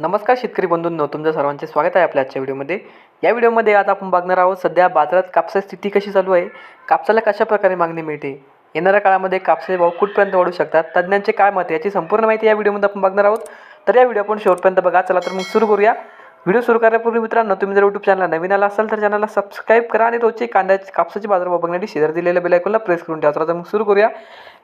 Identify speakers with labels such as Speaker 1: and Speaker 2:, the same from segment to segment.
Speaker 1: नमस्कार शेतकरी बंधूंनो तुमचं सर्वांचे स्वागत आहे आपल्या आजच्या व्हिडिओमध्ये. या व्हिडिओमध्ये आज आपण बघणार आहोत सध्या बाजारात कापसाची स्थिती कशी चालू आहे कापसाला कशा प्रकारे मागणी मिळते येणाऱ्या काळामध्ये कापसाचे भाव कुठपर्यंत वाढू शकतात तज्ज्ञांचे काय मत याची संपूर्ण माहिती या व्हिडिओमध्ये आपण बघणार आहोत. तर या व्हिडिओ आपण शेवटपर्यंत बघा चला तर मग सुरू करूया. व्हिडिओ सुरू करण्यापूर्वी मित्रांनो तुम्ही जर यूट्यूब चॅनलला नवीन आला असाल तर चॅनलला सबस्क्राईब करा आणि रोजची कांद्याची कापसाची बाजारभाव बघण्यासाठी शेजार दिलेल्या बेलायकोनला प्रेस करून ठेवा. चला तर मग सुरू करूया.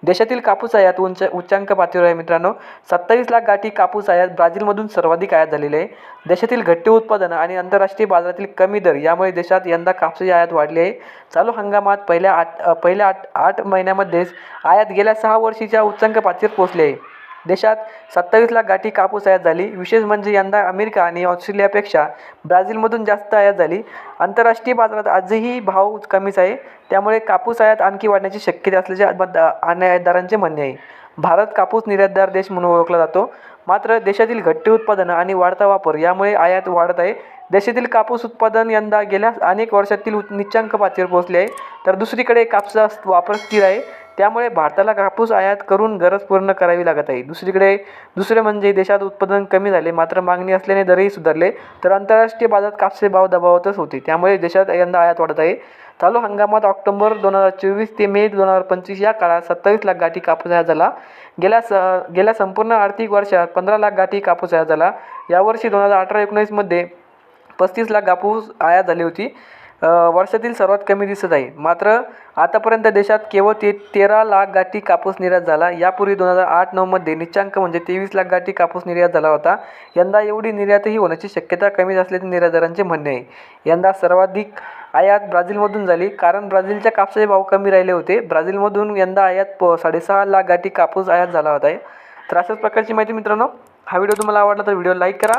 Speaker 1: देशातील कापूस आयात उंच उच्चांक पातळीवर आहे मित्रांनो. सत्तावीस लाख गाठी कापूस आयात ब्राझीलमधून सर्वाधिक आयात झालेले आहे. देशातील घट्टे उत्पादन आणि आंतरराष्ट्रीय बाजारातील कमी दर यामुळे देशात यंदा कापसाची आयात वाढली आहे. चालू हंगामात पहिल्या आठ पहिल्या आठ आठ महिन्यामध्येच आयात गेल्या सहा वर्षीच्या उच्चांक पातळीवर पोहोचले आहे. देशात सत्तावीस लाख गाठी कापूस आयात झाली. विशेष म्हणजे यंदा अमेरिका आणि ऑस्ट्रेलियापेक्षा ब्राझीलमधून जास्त आयात झाली. आंतरराष्ट्रीय बाजारात आजही भाव कमीच आहे. त्यामुळे कापूस आयात आणखी वाढण्याची शक्यता असल्याचे बद्द- आयातदारांचे म्हणणे आहे. भारत कापूस निर्यातदार देश म्हणून ओळखला जातो. मात्र देशातील घट्टे उत्पादन आणि वाढता वापर यामुळे आयात वाढत आहे. देशातील कापूस उत्पादन यंदा गेल्या अनेक वर्षातील उत- निच्चांक पातळीवर पोहोचले आहे. तर दुसरीकडे कापसा वापर स्थिर आहे. त्यामुळे भारताला कापूस आयात करून गरज पूर्ण करावी लागत आहे. दुसरीकडे दुसरे म्हणजे देशात उत्पादन कमी झाले मात्र मागणी असल्याने दरही सुधारले तर आंतरराष्ट्रीय बाजारात कापसे भाव दबावतच होते. त्यामुळे देशात यंदा आयात वाढत आहे. चालू हंगामात ऑक्टोबर दोन हजार चोवीस ते मे दोन हजार पंचवीस या काळात सत्तावीस लाख गाठी कापूस आयात झाला. गेल्या स गेल्या संपूर्ण आर्थिक वर्षात पंधरा लाख गाठी कापूस आयात झाला. यावर्षी दोन हजार अठरा एकोणीसमध्ये पस्तीस लाख कापूस आयात झाली होती. वर्षातील सर्वात कमी दिसत आहे. मात्र आतापर्यंत देशात केवळ ते तेरा लाख गाठी कापूस निर्यात झाला. यापूर्वी दोन हजार आठ नऊमध्ये निच्चांक म्हणजे तेवीस लाख गाठी कापूस निर्यात झाला होता. यंदा एवढी निर्यातही होण्याची शक्यता कमी असल्याचे निर्यातदारांचे म्हणणे आहे. यंदा सर्वाधिक आयात ब्राझीलमधून झाली. कारण ब्राझीलच्या कापसाचे भाव कमी राहिले होते. ब्राझीलमधून यंदा आयात प साडेसहा लाख गाठी कापूस आयात झाला होता. आहे तर अशाच प्रकारची माहिती मित्रांनो हा व्हिडिओ तुम्हाला आवडला तर व्हिडिओ लाईक करा.